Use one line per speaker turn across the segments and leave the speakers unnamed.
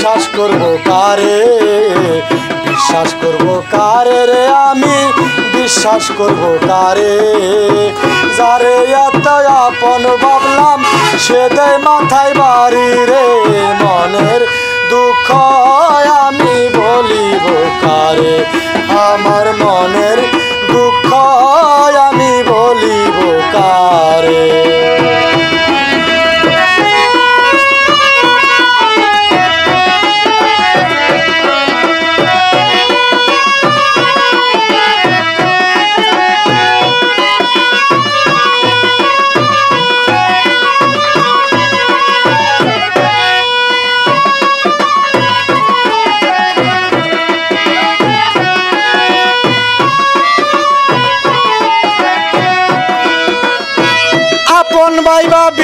বিশ্বাস করব কারে? বিশ্বাস করব কারে রে আমি? বিশ্বাস করব কারে? যারে এত আপন ভাবলাম, সে দেয় মাথায় বাড়ি রে। মনের দুঃখ আমি বলিব কারে? আমার মনের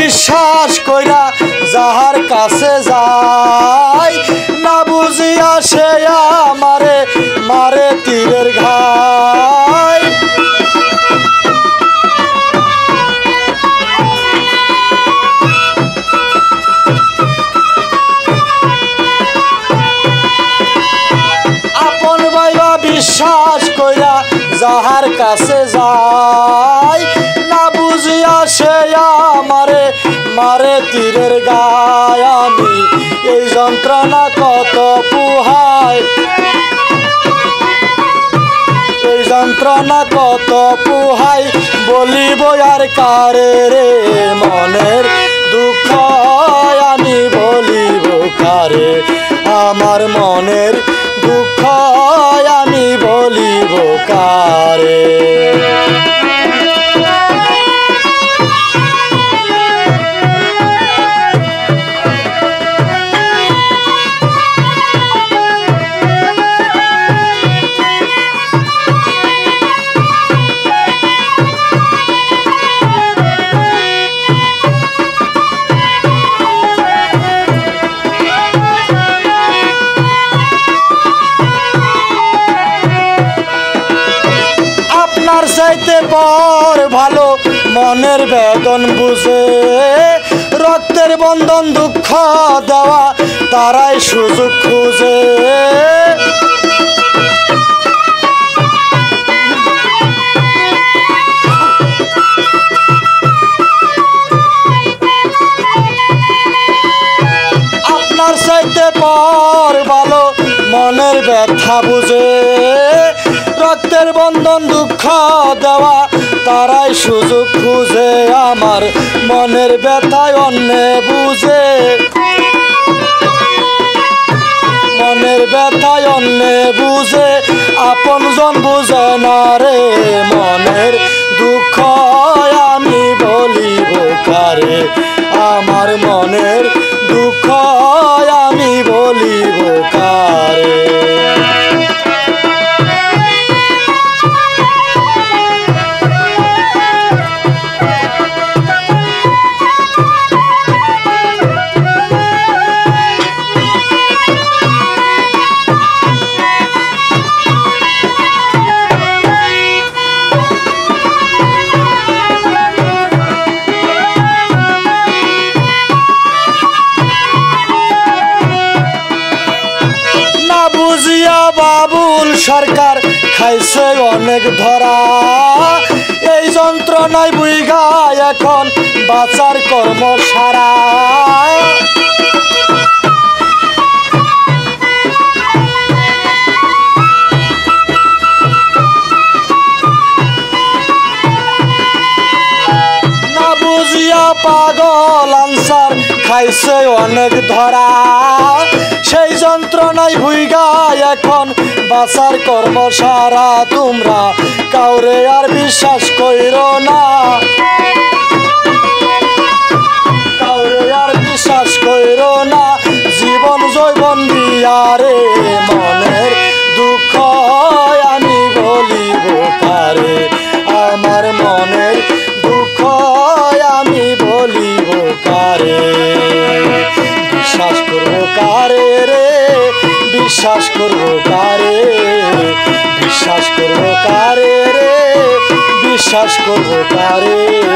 বিশ্বাস কইরা যাহার কাছে যাই না বুঝিয়া সে আমারে মারে তীরের ঘাই। বিশ্বাস কইরা যাহার কাছে যাই, না বুঝিয়া সে আমারে মারে তীরের গায় আমি। এই যন্ত্রণা কত পুহায়। এই যন্ত্রণা কত পুহাই বলিব আর কারে রে মনের চাইতে পর ভালো মনের বেদন বুঝে। রক্তের বন্ধন দুঃখ দেওয়া তারাই সুযোগ খুঁজে। আপনার চাইতে পর ভালো মনের ব্যথা বুঝে। দেওয়া, তারাই সুযোগ খুঁজে আমার। মনের ব্যথায় অন্যে বুঝে। মনের ব্যথায় অন্যে বুঝে। আপন জন বুঝে না রে মনের দুঃখ, আমি বাবুল সরকার খাইছে অনেক ধরা। এই যন্ত্রণায় বুইগা এখন বাঁচার কর্ম সারা। বুঝিয়া পাগল আনসার খাইছে অনেক ধরা। সেই যন্ত্রণায় ভুইগা এখন বাসার কর্ম সারা তোমরা। কাউরে আর বিশ্বাস কইর না। কাউরে আর বিশ্বাস কইরো না। জীবন জৈবন দিয়ারে বিশ্বাস করব কারে? বিশ্বাস করব কারে রে? বিশ্বাস করব কারে?